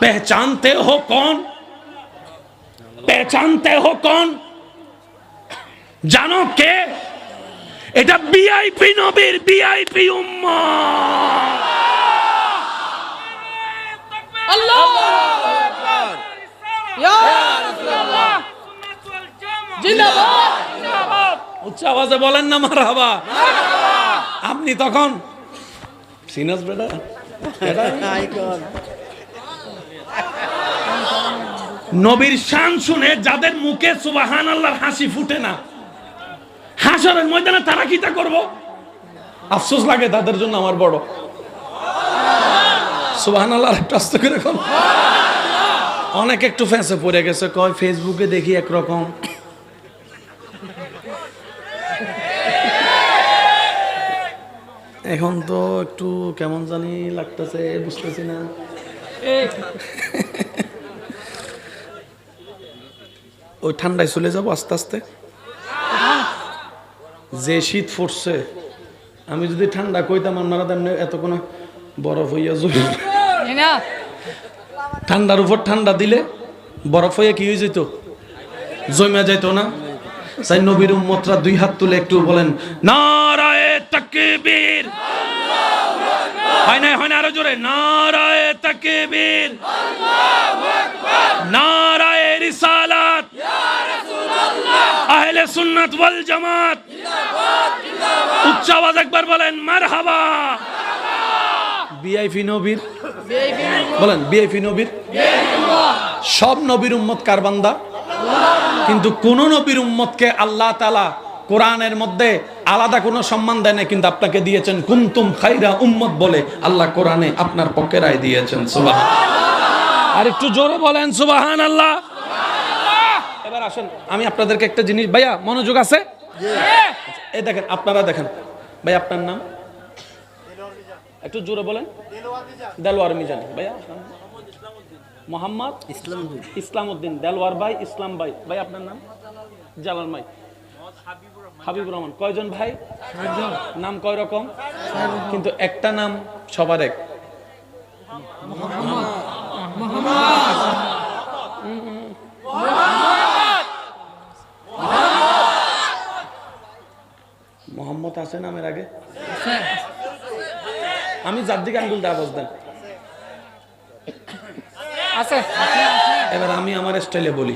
पहचानते हो कौन पहचानते हो कौन জানো কে এটা বিআইপি নবীর বিআইপি উম্মা আল্লাহ ইয়া রাসূলুল্লাহ জিন্দাবাদ উচ্চ আওয়াজে বলেন না মারহাবা আপনি তখন সিনাস বেটা নবীর শান শুনে যাদের মুখে সুবাহান আল্লাহর হাসি ফুটে না, হাসরের ময়দানে তারা কি তা করব? আফসোস লাগে তাদের জন্য আমার বড়। সুবাহান আল্লাহ একটু আস্তে করে কর। অনেক একটু ফ্যাঁসে পড়ে গেছে, কয় ফেসবুকে দেখি একরকম। এখন তো একটু কেমন জানি লাগতেছে, বুঝতেছি না। ওই ঠান্ডায় চলে যাব আস্তে আস্তে। যে শীত পড়ছে আমি যদি ঠান্ডা কইতাম আপনারা তেমনি এত কোনো বরফ হইয়া না। ঠান্ডার উপর ঠান্ডা দিলে বরফ হয়ে কি হয়ে যেত জমা যেত না। সাই নবীর উম্মতরা দুই হাত তুলে একটু বলেন নারায়ে তাকবীর! হয় না হয় না আরও জোরে। নারায়ে তাকবীর। নারায়ে রিসালাত। আহলে সুন্নাত ওয়াল জামাত। উচ্চ আওয়াজ একবার বলেন মারহাবা। বিআইপি নবীর। বলেন বিআইপি নবীর। সব নবীর উম্মত কারবান্দা কিন্তু কোন নবীর উম্মতকে আল্লাহ তালা কোরআনের মধ্যে আলাদা কোনো সম্মান দেয় না কিন্তু আপনাকে দিয়েছেন কুন্তুম খাইরা উম্মত বলে আল্লাহ কোরআনে আপনার পক্ষে রায় দিয়েছেন সুবাহ আর একটু জোরে বলেন সুবাহান আল্লাহ এবার আসেন আমি আপনাদেরকে একটা জিনিস ভাইয়া মনোযোগ আছে? এই দেখেন আপনারা দেখেন। ভাই আপনার নাম? একটু জোরে বলেন। দেলোয়ার মিজান। ভাইয়া মোহাম্মদ ইসলাম ইসলাম উদ্দিন দেলওয়ার ভাই ইসলাম ভাই। ভাই আপনার নাম? জালাল ভাই। হাবিবুর রহমান কয়জন ভাই? নাম কয় রকম? কিন্তু একটা নাম সবার এক। মোহাম্মদ। আছে নামের আগে? আমি যার দিকে আঙ্গুলটা আওয়াজ দেন আছে। এবার আমি আমার স্টাইলে বলি।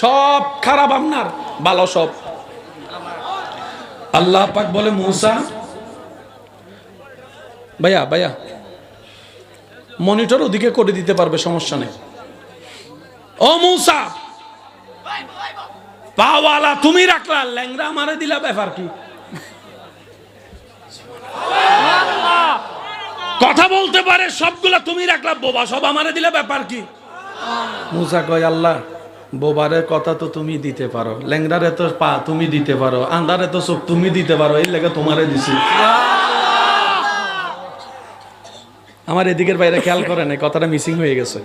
সব খারাপ আপনার, ভালো সব। আল্লাহ পাক বলে, মুসা, ভাইয়া ভাইয়া মনিটর ওদিকে করে দিতে পারবে, সমস্যা নেই। ও মুসা, পাওয়ালা তুমি রাখলা ল্যাংরা মারে দিলা, ব্যাপার কি? কথা বলতে পারে, সবগুলা তুমি রাখলা, বোবা সব আমারে দিলে, ব্যাপার কি? মুসা কয়, আল্লাহ বোবারের কথা তো তুমি দিতে পারো ল্যাংরারে তো পা তুমি দিতে পারো আন্দারে তো চোখ তুমি দিতে পারো এই লেগে তোমারে দিছি। আমার এদিকের বাইরে খেয়াল করে নাই কথাটা মিসিং হয়ে গেছে।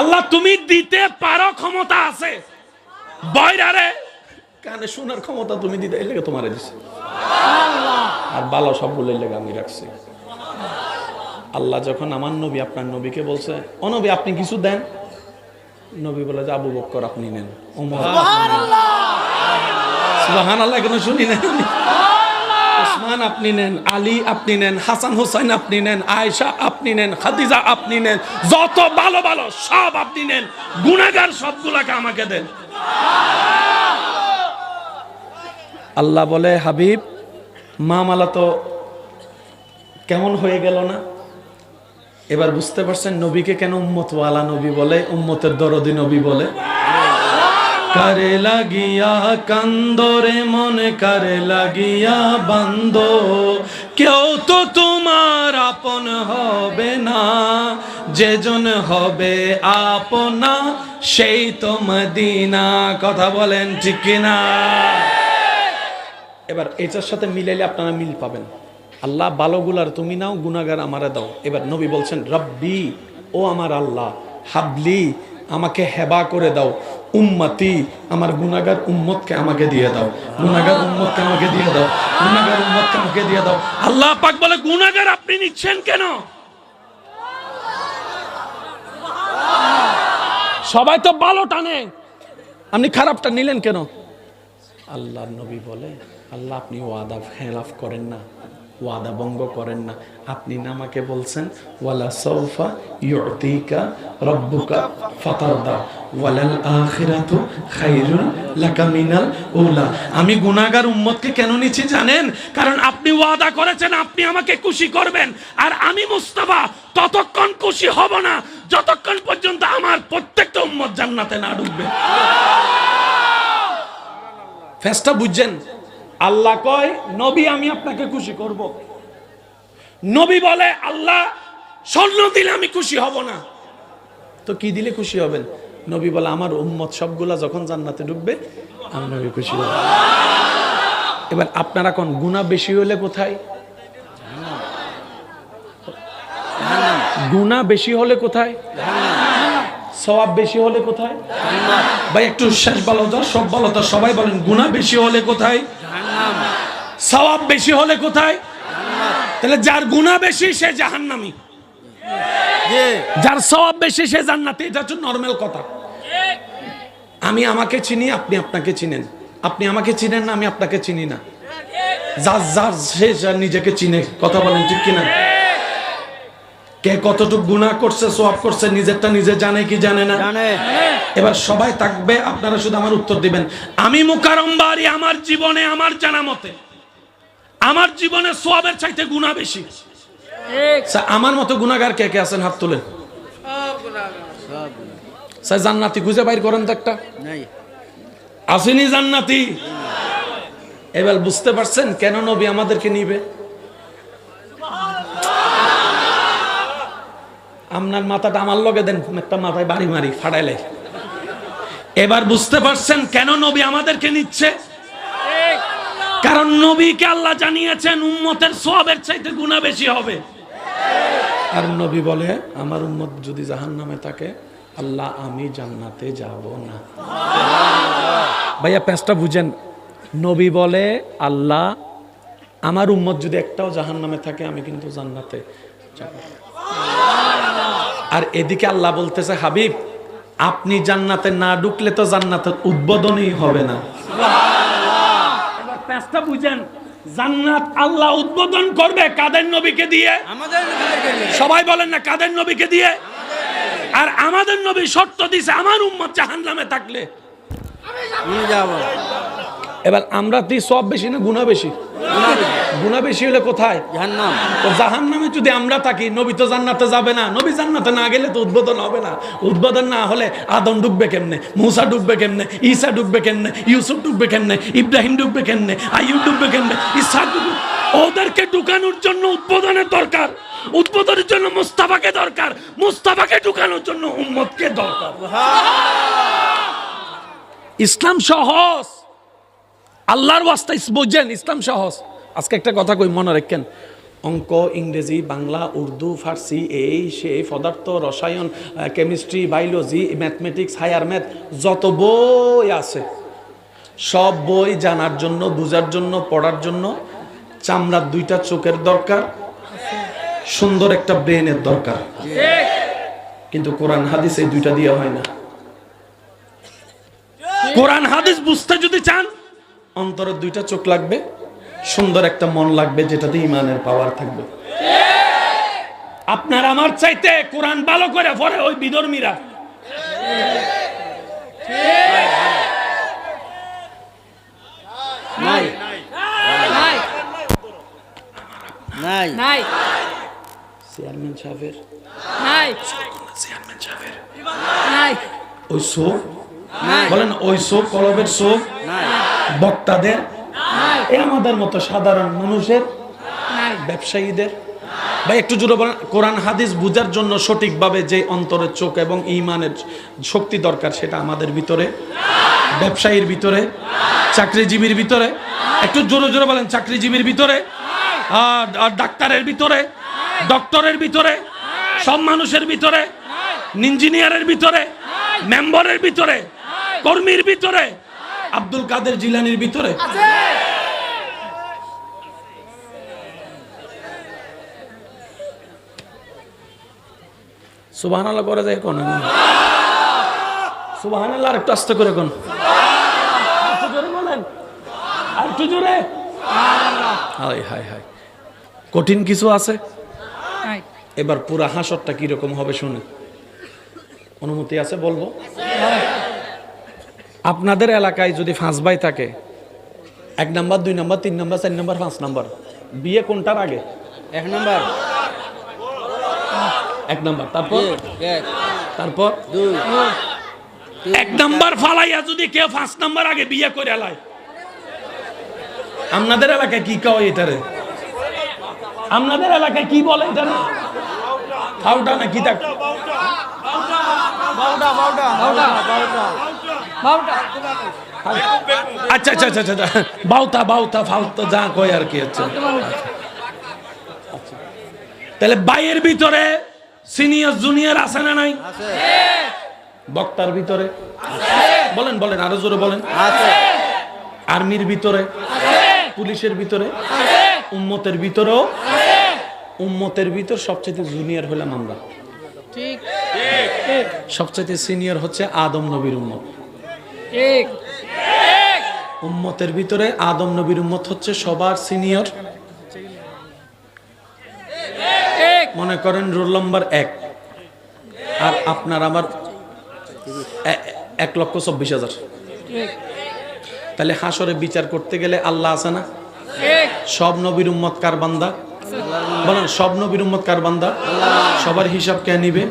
আল্লাহ তুমি দিতে পারো ক্ষমতা আছে। বয়রারে কানে শোনার ক্ষমতা তুমি দিতে এই লেগে তোমারে দিছি। আর ভালো সবগুলো লেগে আমি রাখছি। আল্লাহ যখন আমার নবী আপনার নবীকে বলছে অনবী আপনি কিছু দেন? নবী বলে যে আবু বক্কর আপনি নেন আল্লাহ কেন শুনি না ওসমান আপনি নেন আলী আপনি নেন হাসান হোসেন আপনি নেন আয়েশা আপনি নেন খাদিজা আপনি নেন যত ভালো ভালো সব আপনি নেন গুনাহগার সবগুলাকে আমাকে দেন। আল্লাহ বলে হাবিব মা মালা তো কেমন হয়ে গেল না? এবার বুঝতে পারছেন নবীকে কেন উম্মত ওয়ালা নবী বলে, উম্মতের দরদি নবী বলে? কারে লাগিয়া কান্দরে মনে, কারে লাগিয়া বান্দ। কেউ তো তোমার আপন হবে না, যেজন হবে আপনা, সেই তো মদিনা। কথা বলেন ঠিক কিনা? এবার এটার সাথে মিলাইলে আপনারা মিল পাবেন। আল্লাহ ভালোগুলার তুমি নাও গুনাগার আমারে দাও। এবার নবী বলছেন, রব্বি, ও আমার আল্লাহ, হাবলি, আমাকে হেবা করে দাও। উম্মতি, আমার গুনাগার উম্মতকে আমাকে দিয়ে দাও। গুনাগার উম্মতকে আমাকে দিয়ে দাও। গুনাগার উম্মতকে আমাকে দিয়ে দাও। আল্লাহ পাক বলে গুনাগার আপনি নিচ্ছেন কেন? সবাই তো ভালো টানে। আপনি খারাপটা নিলেন কেন? আল্লাহ নবী বলে, আল্লাহ আপনি ওয়াদা, খেলাফ করেন না। ওয়াদা ভঙ্গ করেন না। আপনি আমাকে বলছেন ওয়ালা সৌফা ইউতিকা রব্বুকা ফাতারদা। ওয়ালাল আখিরাতু খাইরুল লাকা মিনাল উলা। আমি গুনাহগার উম্মতকে কেন নিচ্ছি জানেন? কারণ আপনি ওয়াদা করেছেন আপনি আমাকে খুশি করবেন। আর আমি মুস্তাফা ততক্ষণ খুশি হব না। যতক্ষণ পর্যন্ত আমার প্রত্যেকটা উম্মত জান্নাতে না ঢুকবে। ফেসটা বুঝছেন? আল্লাহ কয়, নবী, আমি আপনাকে খুশি করব। নবী বলে, আল্লাহ, স্বর্ণ দিলে আমি খুশি হব না। তো কি দিলে খুশি হবেন? নবী বলে, আমার উম্মত সবগুলা যখন জান্নাতে ঢুকবে, আমি নবী খুশি হব। এবার আপনারা কোন গুণা বেশি হলে কোথায়? গুণা বেশি হলে কোথায়? সওয়াব বেশি হলে কোথায়? ভাই, একটু শেষ ভালো তো, সব ভালো তো, সবাই বলেন গুণা বেশি হলে কোথায়? সওয়াব বেশি হলে কোথায়? তাহলে যার গুণা বেশি সে জাহান্নামি। যার সওয়াব বেশি সে জান্নাতি। এটা হচ্ছে নর্মাল কথা। আমি আমাকে চিনি আপনি আপনাকে চিনেন। আপনি আমাকে চিনেন না আমি আপনাকে চিনি না। যার যার সে যার নিজেকে চিনে। কথা বলেন ঠিক কিনা? কে কতটুকু গুনাহ করছে সোয়াব করছে নিজেরটা নিজে জানে কি জানে না? এবার সবাই থাকবে আপনারা শুধু আমার উত্তর দিবেন। আমি মুকারমবারি আমার জীবনে আমার জানা মতে। আমার জীবনে সোয়াবের চাইতে গুণা বেশি। ঠিক। আমার মতো গুণাগার কে কে আছেন হাত তোলেন স্যার জান্নাতি খুঁজে বাইর করেন তো একটা। আসেনি জান্নাতি? এবার বুঝতে পারছেন কেন নবী আমাদেরকে নিবে? আপনার মাথাটা আমার লগে দেন একটা মাথায় বাড়ি মারি ফাটাইলে এবার বুঝতে পারছেন কেন নবী আমাদেরকে নিচ্ছে? কারণ নবীকে আল্লাহ জানিয়েছেন উম্মতের সবের চাইতে গুণা বেশি হবে। আর নবী বলে, আমার উম্মত যদি জাহান নামে থাকে, আল্লাহ আমি জান্নাতে যাব না। ভাইয়া, প্যাঁচটা বুঝেন। নবী বলে, আল্লাহ, আমার উম্মত যদি একটাও জাহান নামে থাকে, আমি কিন্তু জান্নাতে যাব। আর এদিকে আল্লাহ বলতেছে হাবিব আপনি জান্নাতে না ঢুকলে তো জান্নাতের উদ্বোধনই হবে না। প্যাঁচটা বুঝেন জান্নাত আল্লাহ উদ্বোধন করবে কাদের নবীকে দিয়ে। সবাই বলেন না কাদের নবীকে দিয়ে? আর আমাদের নবী শর্ত দিছে আমার উম্মত জাহান নামে থাকলে যাব। এবার আমরা তুই সব বেশি না গুণা বেশি। গুণা বেশি হলে কোথায়? জাহান্নাম। তো জাহান নামে যদি আমরা থাকি নবী তো জান্নাতে যাবে না নবী জান্নাতে না গেলে তো উদ্বোধন হবে না। উদ্বোধন না হলে আদম ডুববে কেমনে? মুসা ডুববে কেমনে? ঈসা ডুববে কেমনে? ইউসুফ ডুববে কেমনে? ইব্রাহিম ডুববে কেমনে? আইয়ুব ডুববে কেমনে? ইসা ডুববে ওদেরকে ঢুকানোর জন্য উদ্বোধনের দরকার। উদ্বোধনের জন্য মুস্তাফাকে দরকার। মুস্তাফাকে ঢুকানোর জন্য উম্মতকে দরকার। ইসলাম সহজ। আল্লাহর ওয়াস্তা ইস- বুঝছেন ইসলাম সহজ। আজকে একটা কথা কই, মনে রাখেন, অঙ্ক, ইংরেজি, বাংলা, উর্দু, ফার্সি, এই সে পদার্থ, রসায়ন chemistry, biology, mathematics, higher math, যত বই আছে, সব বই জানার জন্য, বুঝার জন্য, পড়ার জন্য, চামড়ার দুইটা চোখের দরকার, সুন্দর একটা ব্রেনের দরকার। কিন্তু কোরআন, হাদিস এই দুইটা দিয়ে হয় না। কোরআন, হাদিস বুঝতে যদি চান অন্তরের দুইটা চোখ লাগবে সুন্দর একটা মন লাগবে যেটাতে ইমানের পাওয়ার থাকবে। আপনার আমার চাইতে কোরআন ভালো করে পড়ে ওই বিধর্মীরা। নাই। চেয়ারম্যান সাহেবের। নাই। চেয়ারম্যান সাহেবের। নাই। ওই নাই বলেন ওই সোপ কলবের সোপ বক্তাদের আমাদের মতো সাধারণ মানুষের ব্যবসায়ীদের। ভাই একটু জোরে বলেন কোরআন হাদিস বুঝার জন্য সঠিকভাবে যে অন্তরের চোখ এবং ইমানের শক্তি দরকার সেটা আমাদের ভিতরে ব্যবসায়ীর ভিতরে চাকরিজীবীর ভিতরে। একটু জোরে জোরে বলেন চাকরিজীবীর ভিতরে আর ডাক্তারের ভিতরে ডক্টরের ভিতরে সব মানুষের ভিতরে ইঞ্জিনিয়ারের ভিতরে মেম্বারের ভিতরে কর্মীর ভিতরে আব্দুল কাদের জিলানির ভিতরে। সুবাহান আল্লাহ করে যায় কোন? আল্লাহ একটু আস্তে করে কোন? জোরে বলেন। আর একটু জোরে। হাই হাই হাই কঠিন কিছু আছে? এবার পুরা হাসরটা কীরকম হবে শুনে। অনুমতি আছে বলব? আপনাদের এলাকায় যদি ফাঁস ভাই থাকে এক নাম্বার দুই নাম্বার তিন নাম্বার চার নাম্বার পাঁচ নাম্বার বিয়ে কোনটার আগে? এক নম্বর। এক নাম্বার। তারপর? এক তারপর? দুই এক নাম্বার ফালাইয়া যদি কেউ পাঁচ নাম্বার আগে বিয়ে করে এলায় আপনাদের এলাকায় কি কয় এটারে? আপনাদের এলাকায় কি বলে এটারে? খাউটা না কি তাক বাবুটা আচ্ছা আচ্ছা আচ্ছা আচ্ছা বাউতা বাউতা ফাউতা যা কয় আর কি হচ্ছে। তাহলে বাইয়ের ভিতরে সিনিয়র জুনিয়র আছে না নাই? বক্তার ভিতরে? বলেন বলেন আরও জোরে বলেন। আর্মির ভিতরে? পুলিশের ভিতরে? উম্মতের ভিতরেও? উম্মতের ভিতর সবচেয়ে জুনিয়র হলাম আমরা। ঠিক। সবচেয়ে সিনিয়র হচ্ছে আদম নবীর উম্মত। ঠিক। উম্মতের ভিতরে আদম নবীর উম্মত হচ্ছে সবার সিনিয়র। মনে করেন রোল নম্বর এক। আর আপনার আমার এক লক্ষ চব্বিশ হাজার। তাহলে হাসরে বিচার করতে গেলে আল্লাহ আছে না? সব নবীর উম্মত কার বান্দা? বলেন সব নবীর উম্মত কার বান্দা? সবার হিসাব কে নিবে?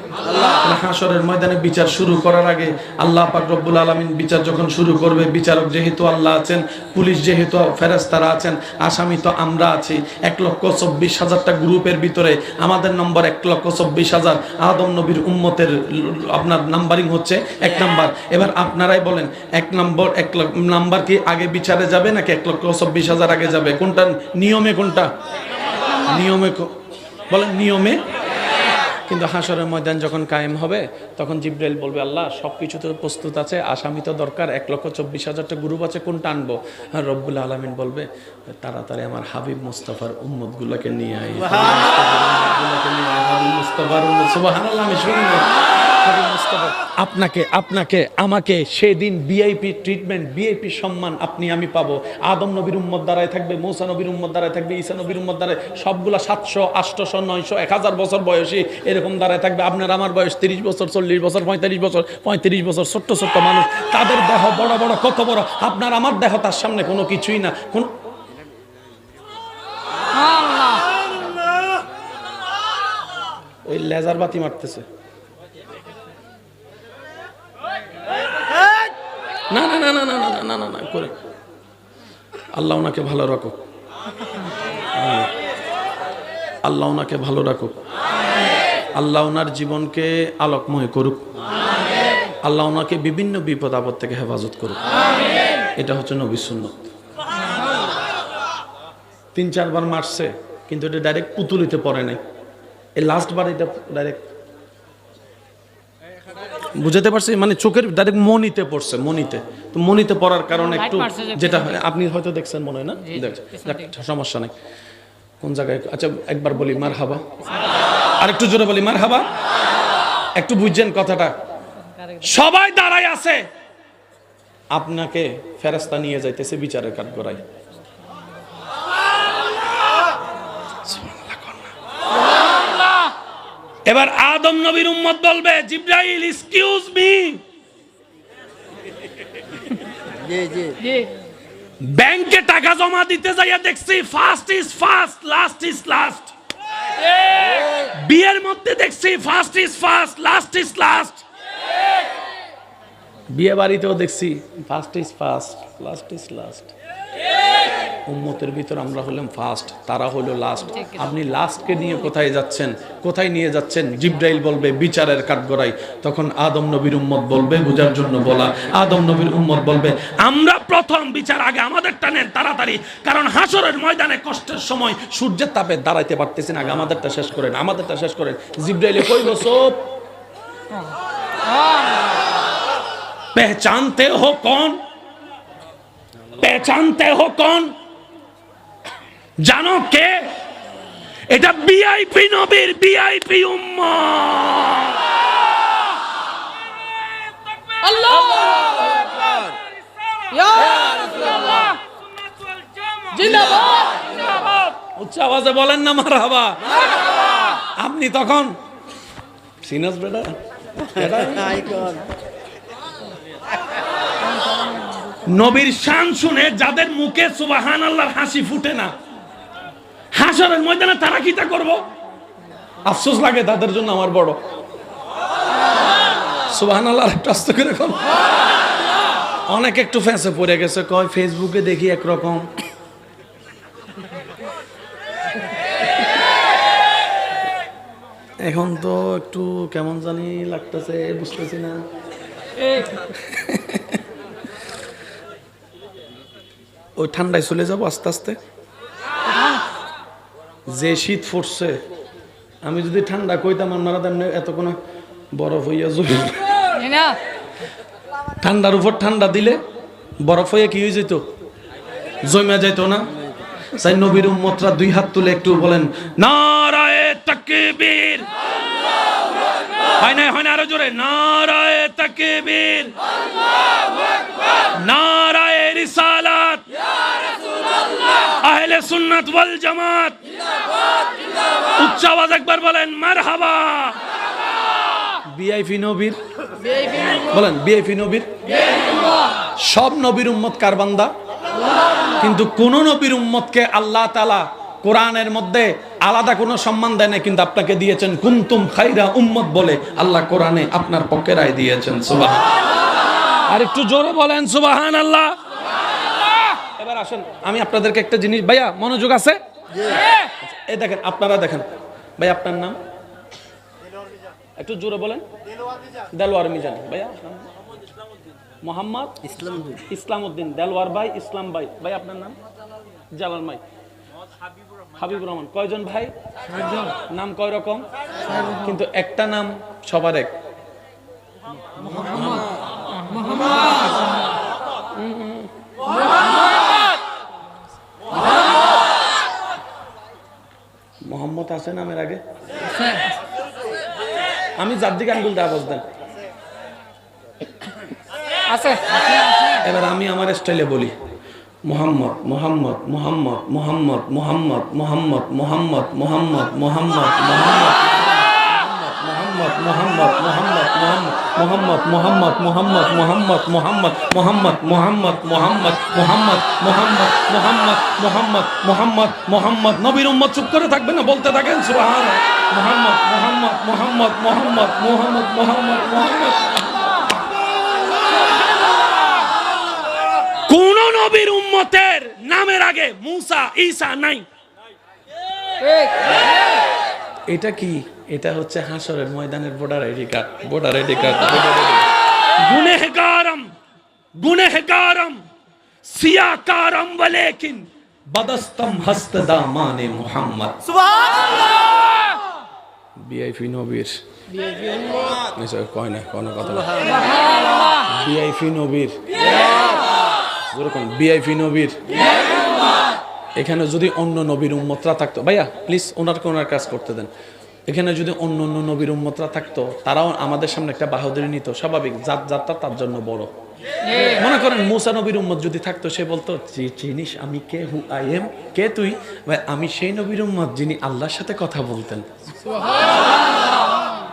হাসরের ময়দানে বিচার শুরু করার আগে আল্লাহ পাক রব্বুল আলমিন বিচার যখন শুরু করবে বিচারক যেহেতু আল্লাহ আছেন পুলিশ যেহেতু ফেরেস্তারা আছেন আসামি তো আমরা আছি। এক লক্ষ চব্বিশ হাজারটা গ্রুপের ভিতরে আমাদের নম্বর এক লক্ষ চব্বিশ হাজার। আদম নবীর উম্মতের আপনার নাম্বারিং হচ্ছে এক নাম্বার। এবার আপনারাই বলেন এক নম্বর এক লক্ষ নাম্বার কি আগে বিচারে যাবে নাকি এক লক্ষ চব্বিশ হাজার আগে যাবে? কোনটা নিয়মে কোনটা? নিয়মে বলেন নিয়মে কিন্তু হাসরের ময়দান যখন কায়েম হবে, তখন জিব্রাইল বলবে, আল্লাহ সব কিছু তো প্রস্তুত আছে, আসামি তো দরকার, এক লক্ষ চব্বিশ হাজারটা গ্রুপ আছে, কোনটা আনব আর রব্বুল আলমিন বলবে, তাড়াতাড়ি আমার হাবিব মুস্তাফার উম্মত গুলাকে নিয়ে আই। আপনাকে আপনাকে, আমাকে সেদিন বিআইপি ট্রিটমেন্ট বিআইপি সম্মান আপনি, আমি পাবো আদম নবীর উম্মত দ্বারাই থাকবে, মৌসা নবীর উম্মত দ্বারাই থাকবে, ঈসা নবীর উম্মত দ্বারাই, সবগুলা সাতশো আটশোশো নয়শো, এক হাজার বছর বয়সী এরকম দ্বারাই থাকবে আপনার আমার বয়স তিরিশ বছর চল্লিশ বছর পঁয়তাল্লিশ বছর পঁয়ত্রিশ বছর ছোট্ট ছোট্ট মানুষ তাদের দেহ বড় বড় কত বড় আপনার আমার দেহ তার সামনে কোনো কিছুই না কোন ওই লেজার বাতি মারতেছে। না না না না না না না না না করে। আল্লাহ ওনাকে ভালো হ্যাঁ। আল্লাহ ওনাকে ভালো রাখুক। আল্লাহ ওনার জীবনকে আলোকময় করুক। আল্লাহ ওনাকে বিভিন্ন বিপদ আপদ থেকে হেফাজত করুক। এটা হচ্ছে নবী সুন্নত। তিন চারবার মারছে কিন্তু এটা ডাইরেক্ট পুতুলিতে পড়ে নাই। এই লাস্ট বার এটা ডাইরেক্ট বুঝাতে পারছি? মানে চোখের ডাইরেক্ট মনিতে পড়ছে মনিতে তো মনিতে পড়ার কারণে একটু যেটা হয় আপনি হয়তো দেখছেন মনে হয় না। সমস্যা নেই। কোন জায়গায় আচ্ছা একবার বলি মার হাবা আর একটু জোরে বলি মার হাবা একটু বুঝছেন কথাটা? সবাই দাঁড়ায় আছে। আপনাকে ফেরাস্তা নিয়ে যাইতেছে বিচারের কাঠ গড়াই এবার আদম নবীর উম্মত বলবে জিব্রাইল এক্সকিউজ মি জি জি। জি। ব্যাংকে টাকা জমা দিতে যাইয়া দেখছি first is first last is last বিয়ের মধ্যে দেখছি first is first last is last বিয়ে বাড়িতেও দেখছি first is first last is last উম্মতের ভিতর আমরা হলাম ফার্স্ট তারা হলো লাস্ট আপনি লাস্টকে নিয়ে কোথায় যাচ্ছেন কোথায় নিয়ে যাচ্ছেন জিব্রাইল বলবে বিচারের কাঠগড়াই তখন আদম নবীর উম্মত বলবে বোঝার জন্য বলা আদম নবীর উম্মত বলবে আমরা প্রথম বিচার আগে আমাদের টানেন তাড়াতাড়ি কারণ হাসরের ময়দানে কষ্টের সময় সূর্যের তাপে দাঁড়াইতে পারতেছেন আগে আমাদেরটা শেষ করেন আমাদেরটা শেষ করেন জিব্রাইলে কইব সব पहचानते हो कौन पहचानते हो कौन জানো কে এটা বিআইপি নবীর বিআইপি উম্মা আল্লাহ ইয়া রাসূলুল্লাহ জিন্দাবাদ জিন্দাবাদ উচ্চ আওয়াজে বলেন না মারহাবা আপনি তখন সিনাস বেটা আইকন নবীর শান শুনে যাদের মুখে সুবাহান আল্লাহর হাসি ফুটে না, হাসরের ময়দানে তারা কি তা করব? আফসোস লাগে তাদের জন্য আমার বড়। সুবাহান আল্লাহ একটু করে কম অনেক একটু ফ্যাঁসে পড়ে গেছে, কয় ফেসবুকে দেখি একরকম। এখন তো একটু কেমন জানি লাগতেছে, বুঝতেছি না ঠিক ওই ঠান্ডায় চলে যাব আস্তে আস্তে। যে শীত পড়ছে আমি যদি ঠান্ডা কইতাম আপনারা তেমনি এতক্ষণ বরফ হইয়া না। ঠান্ডার উপর ঠান্ডা দিলে বরফ হইয়া কি হয়ে যেত জমা যাইতো না। সাই নবীর উম্মতরা দুই হাত তুলে একটু বলেন নারায়ে তাকবীর। হয় না হয় না আরও জোরে নারায়ে তাকবীর। নারায়ে রিসালাত আহলে সুন্নাত ওয়াল জামাত। উচ্চ আওয়াজ একবার বলেন মারহাবা। বিআইপি নবীর বলেন বিআইপি নবীর। সব নবীর উম্মত কার বান্দা? কিন্তু কোন নবীর উম্মতকে আল্লাহ তালা কোরআনের মধ্যে আলাদা কোনো সম্মান দেয় না কিন্তু আপনাকে দিয়েছেন কুন্তুম খাইরা উম্মত বলে আল্লাহ কোরআনে আপনার পক্ষে রায় দিয়েছেন সুবাহ আর একটু জোরে বলেন সুবাহান আল্লাহ এবার আসেন আমি আপনাদেরকে একটা জিনিস ভাইয়া মনোযোগ আছে? এই দেখেন আপনারা দেখেন। ভাই আপনার নাম? একটু জোরে বলেন। দেলোয়ার মিজান। ভাইয়া মোহাম্মদ ইসলাম ইসলাম উদ্দিন দেলওয়ার ভাই ইসলাম ভাই। ভাই আপনার নাম? জালাল ভাই। হাবিবুর রহমান। কয়জন ভাই? নাম কয় রকম? কিন্তু একটা নাম সবার এক। মোহাম্মদ। আছে নামের আগে আমি যার দিকে আঙ্গুল দিয়ে আওয়াজ দেন আছে এবার আমি আমার স্টাইলে বলি মোহাম্মদ মোহাম্মদ মোহাম্মদ মোহাম্মদ মোহাম্মদ মোহাম্মদ মোহাম্মদ মোহাম্মদ মোহাম্মদ মোহাম্মদ মোহাম্মদ মোহাম্মদ মোহাম্মদ মোহাম্মদ মোহাম্মদ মোহাম্মদ মোহাম্মদ মোহাম্মদ মোহাম্মদ মোহাম্মদ মোহাম্মদ মোহাম্মদ মোহাম্মদ মোহাম্মদ মোহাম্মদ মোহাম্মদ মোহাম্মদ মোহাম্মদ মোহাম্মদ নবীর উম্মত চুপ করে থাকবে না বলতে থাকেন সুবহান মোহাম্মদ মোহাম্মদ মোহাম্মদ মোহাম্মদ মোহাম্মদ মোহাম্মদ মোহাম্মদ কোন নবীর উম্মতের নামের আগে মুসা ঈসা নাই এটা কি এটা হচ্ছে হাসরের ময়দানের voter ID card voter ID card গুনেহগারম গুনেহগারম সিয়াকারম ওয়ালাকিন বদস্তম হস্ত দামানে মুহাম্মদ। বিআইপি নবীর। কয় না কোনো কথা বিআইপি নবীর। যেরকম বিআইপি নবীর। এখানে যদি অন্য নবীর উম্মতরা থাকতো ভাইয়া প্লিজ ওনারকে ওনার কাজ করতে দেন। এখানে যদি অন্য অন্য নবীর উম্মতরা থাকতো তারাও আমাদের সামনে একটা বাহাদুরি নিত। স্বাভাবিক জাত জাতটা তার জন্য বড়। মনে করেন মুসা নবীর উম্মত যদি থাকতো সে বলতো "চি- চিনিস আমি কে? হু আই এম কে তুই? ভাই, আমি সেই নবীর উম্মত যিনি আল্লাহর সাথে কথা বলতেন।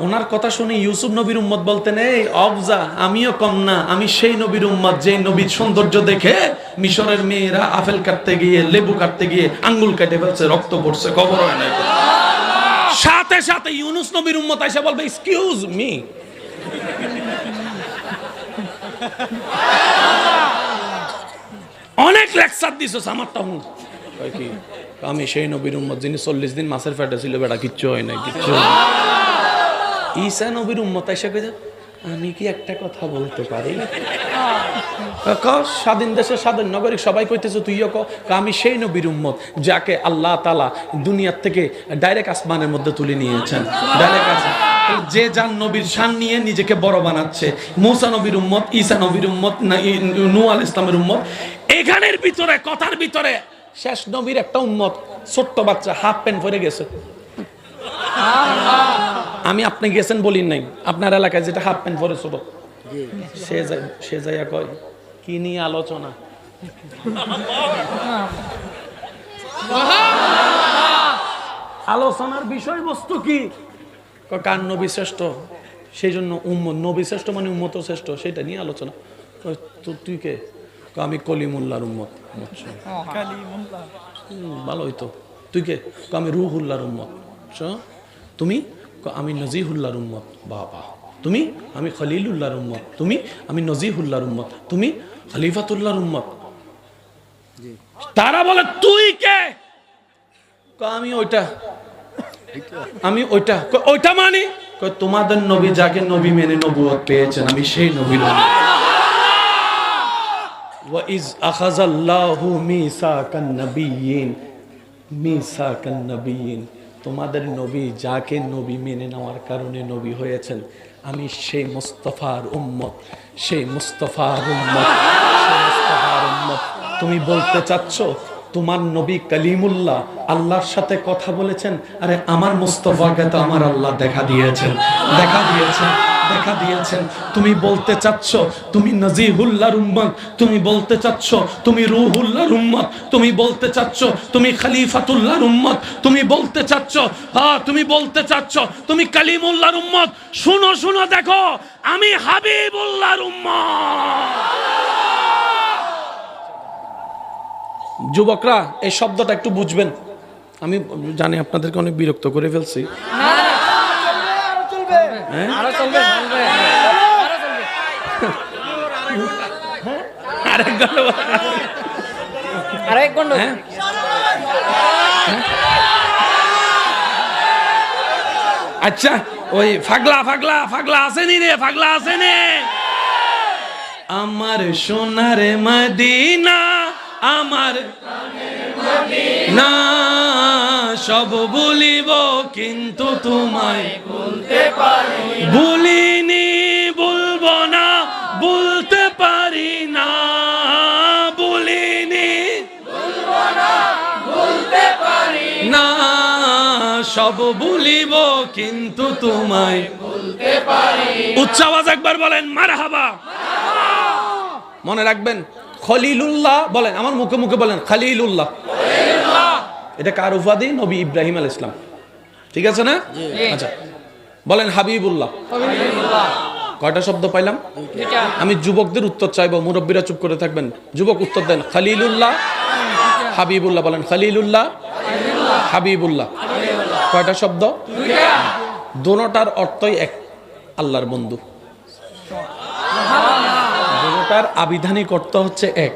ওনার কথা শুনে ইউসুফ নবীর উম্মত বলতেন এই অবজা আমিও কম না। আমি সেই নবীর উম্মত যে নবীর সৌন্দর্য দেখে মিশরের মেয়েরা আপেল কাটতে গিয়ে লেবু কাটতে গিয়ে আঙ্গুল কেটে ফেলছে রক্ত পড়ছে খবর হয় না সাথে সাথে ইউনুস নবীর উম্মত এসে বলবে এক্সকিউজ মি অনেক লেকচার দিছো আমার কয় কি, আমি সেই নবীর উম্মত যিনি চল্লিশ দিন মাছের ফেটা ছিল, বেটা, কিচ্ছু হয় নাই, কিচ্ছু। ঈসা নবীর উম্মত এসে কইছে আমি কি একটা কথা বলতে পারি? ক, স্বাধীন দেশের স্বাধীন নাগরিক সবাই কইতেছে, তুইও ক আমি সেই নবীর উম্মত যাকে আল্লাহ তালা দুনিয়ার থেকে ডাইরেক্ট আসমানের মধ্যে তুলে নিয়েছেন। ডাইরেক্ট আসমান। যে যার নবীর শান নিয়ে নিজেকে বড় বানাচ্ছে। মৌসা নবীর উম্মত, ঈসা নবীর উম্মত, না আল ইসলামের উম্মত। এখানের ভিতরে, কথার ভিতরে শেষ নবীর একটা উম্মত, ছোট্ট বাচ্চা হাফ প্যান্ট পরে গেছে। আমি আপনি গেছেন বলি নাই। আপনার এলাকায় যেটা হাফ প্যান্ট পরে ছোট। সে যাই- সে যাইয়া কয় কি নিয়ে আলোচনা? আলোচনার বিষয়বস্তু কি? কার নবী শ্রেষ্ঠ? সেই জন্য উম্মত নবী শ্রেষ্ঠ মানে উম্মত শ্রেষ্ঠ সেটা নিয়ে আলোচনা। তো- তুই কে? আমি কলিমুল্লার উম্মত। আচ্ছা। হুম, ভালো হইতো তুই কে? আমি রুহুল্লার উম্মত। তুমি? আমি নজিহুল্লার উম্মত বাবা তুমি আমি খলিলুল্লাহর উম্মত তুমি আমি নজিহুল্লাহর উম্মত তুমি খলিফাতুল্লাহর উম্মত তারা বলে তুই কে কয়, আমি ওইটা আমি ওইটা কয়, ওইটা মানি কয়, তোমাদের নবী যাকে নবী মেনে নবুয়ত পেয়েছেন আমি সেই নবীর উম্মত। وإذ أخذ الله ميثاق النبيين ميثاق النبيين তোমাদের নবী যাকে নবী মেনে নেওয়ার কারণে নবী হয়েছেন, আমি সেই মুস্তফার উম্মত, সেই মুস্তফার উম্মত তুমি বলতে চাচ্ছ, তোমার নবী কালিমুল্লাহ আল্লাহর সাথে কথা বলেছেন? আরে আমার মুস্তফাকে তো আমার আল্লাহ দেখা দিয়েছেন দেখা দিয়েছেন। দেখা দিয়েছেন। তুমি বলতে চাচ্ছ, তুমি নজিহুল্লাহর উম্মত তুমি বলতে চাচ্ছ, তুমি রুহুল্লাহর উম্মত তুমি বলতে চাচ্ছ, তুমি খলিফাতুল্লাহর উম্মত তুমি বলতে চাচ্ছ হ্যাঁ তুমি বলতে চাচ্ছ, তুমি কালিমুল্লাহর উম্মত শুনো শুনো, দেখো, আমি হাবিবুল্লাহর উম্মত যুবকরা, এই শব্দটা একটু বুঝবেন। আমি জানি আপনাদেরকে অনেক বিরক্ত করে ফেলছি। চলবে। চলবে আরও চলবে। আরেক। ঘণ্টা হ্যাঁ? আচ্ছা ওই ফাগলা ফাগলা ফাগলা আসেনি রে ফাগলা আসেনি। আমার সোনার মদিনা আমার না সব বলিব কিন্তু তোমায় বলতে পারি ভুলিনি বলব না বলতে পারি না। বলিনি না সব বলিব কিন্তু তোমায় বলতে পারি উচ্চ আওয়াজ একবার বলেন মারহাবা। মনে রাখবেন খলিলুল্লাহ বলেন আমার মুখে মুখে বলেন খালিলুল্লাহ। এটা কার উপাধি? নবী ইব্রাহিম আল ইসলাম ঠিক আছে না? আচ্ছা। বলেন হাবিবুল্লাহ। কয়টা শব্দ পাইলাম? আমি যুবকদের উত্তর চাইব মুরব্বীরা চুপ করে থাকবেন। যুবক উত্তর দেন খালিলুল্লাহ। হাবিবুল্লাহ বলেন খালিলুল্লাহ। হাবিবুল্লাহ। কয়টা শব্দ? দোনোটার অর্থই এক আল্লাহর বন্ধু। দোনোটার আবিধানিক অর্থ হচ্ছে এক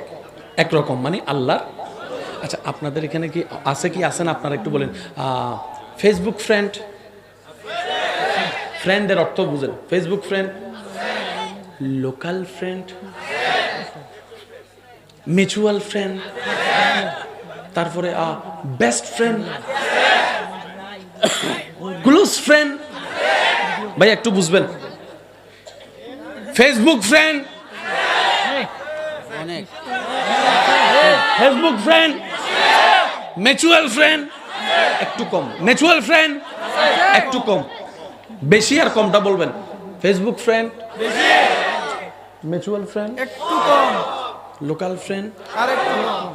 একরকম মানে আল্লাহর আচ্ছা আপনাদের এখানে কি আছে কি? আছেন আপনারা একটু বলেন। ফেসবুক ফ্রেন্ড ফ্রেন্ডের অর্থ বুঝেন। Facebook friend local friend mutual friend তারপরে বেস্ট ফ্রেন্ড ক্লোজ ফ্রেন্ড ভাই একটু বুঝবেন। Facebook friend Facebook friend mutual friend একটু কম। মিউচুয়াল ফ্রেন্ড একটু কম। বেশি আর কমটা বলবেন ফেসবুক ফ্রেন্ড মিউচুয়াল ফ্রেন্ড একটু কম। লোকাল ফ্রেন্ড আর একটু কম।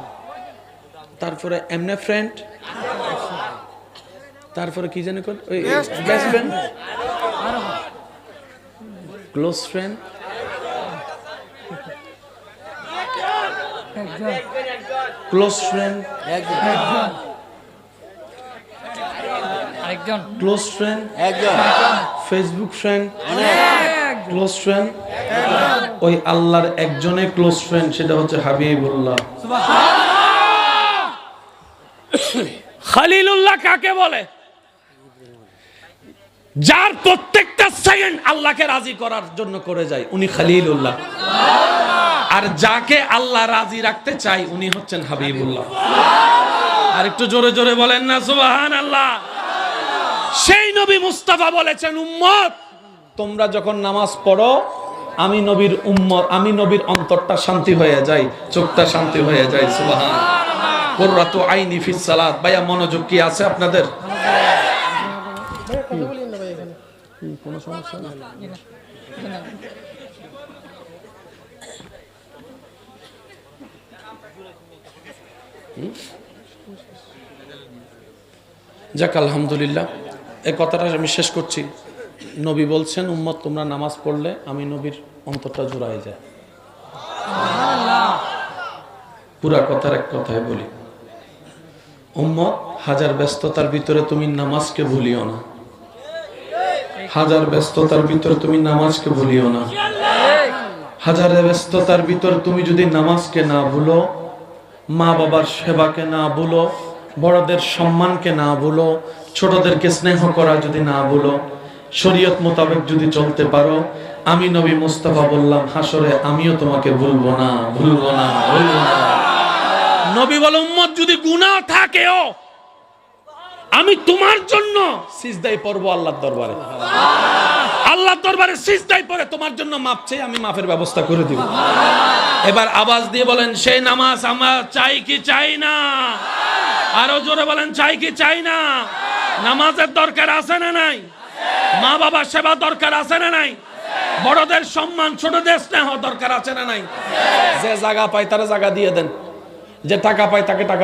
তারপরে এমনে ফ্রেন্ড তারপরে কি জানি কোন ওই best friend close friend close friend একজন। আরেকজন। ক্লোজ ফ্রেন্ড একজন। ফেসবুক ফ্রেন্ড অনেক। ক্লোজ ফ্রেন্ড ওই আল্লাহর একজনের ক্লোজ ফ্রেন্ড সেটা হচ্ছে হাবিবুল্লাহ। খালিলুল্লাহ কাকে বলে? যার প্রত্যেকটা সেকেন্ড আল্লাহকে রাজি করার জন্য করে যায় উনি খালিলুল্লাহ। আর যাকে আল্লাহ রাজি রাখতে চাই উনি হচ্ছেন হাবিবুল্লাহ। আর একটু জোরে জোরে বলেন না সুবাহান আল্লাহ সেই নবী মুস্তাফা বলেছেন উম্মত তোমরা যখন নামাজ পড়ো আমি নবীর উম্মত আমি নবীর অন্তরটা শান্তি হয়ে যায় চোখটা শান্তি হয়ে যায় সুবাহান কুররাতু আইনি ফিস সালাত। ভাইয়া মনোযোগ কি আছে আপনাদের? যাক, আলহামদুলিল্লাহ। এই কথাটা আমি শেষ করছি। নবী বলছেন, উম্মত, তোমরা নামাজ পড়লে আমি নবীর অন্তরটা জোড়াই যায় পুরা কথার এক কথায় বলি। উম্মত, হাজার ব্যস্ততার ভিতরে তুমি নামাজকে ভুলিও না। হাজার ব্যস্ততার ভিতরে তুমি নামাজকে ভুলিও না। হাজার ব্যস্ততার ভিতরে তুমি যদি নামাজকে না ভুলো মা বাবার সেবাকে না ভুলো, বড়দের সম্মানকে না ভুলো, ছোটদেরকে স্নেহ করা যদি না ভুলো, শরীয়ত মোতাবেক যদি চলতে পারো, আমি নবী মুস্তাফা বললাম, হাসরে আমিও তোমাকে ভুলবো না ভুলবো না ভুলবো না। নবী বল যদি গুনাহ থাকেও, আমি তোমার জন্য সিজদাই পড়ব আল্লাহর দরবারে। আল্লাহর দরবারে সিজদাই পড়ে, তোমার জন্য মাপ চাই আমি মাফের ব্যবস্থা করে দিব। এবার আওয়াজ দিয়ে বলেন, সেই নামাজ আমরা চাই কি চাই না? আরও জোরে বলেন, চাই কি চাই না? নামাজের দরকার আছে না নাই? মা বাবার সেবা দরকার আছে না নাই? বড়দের সম্মান, ছোটদের স্নেহ দরকার আছে না নাই? যে জায়গা পায় তারা জায়গা দিয়ে দেন। যে টাকা পায় তাকে টাকা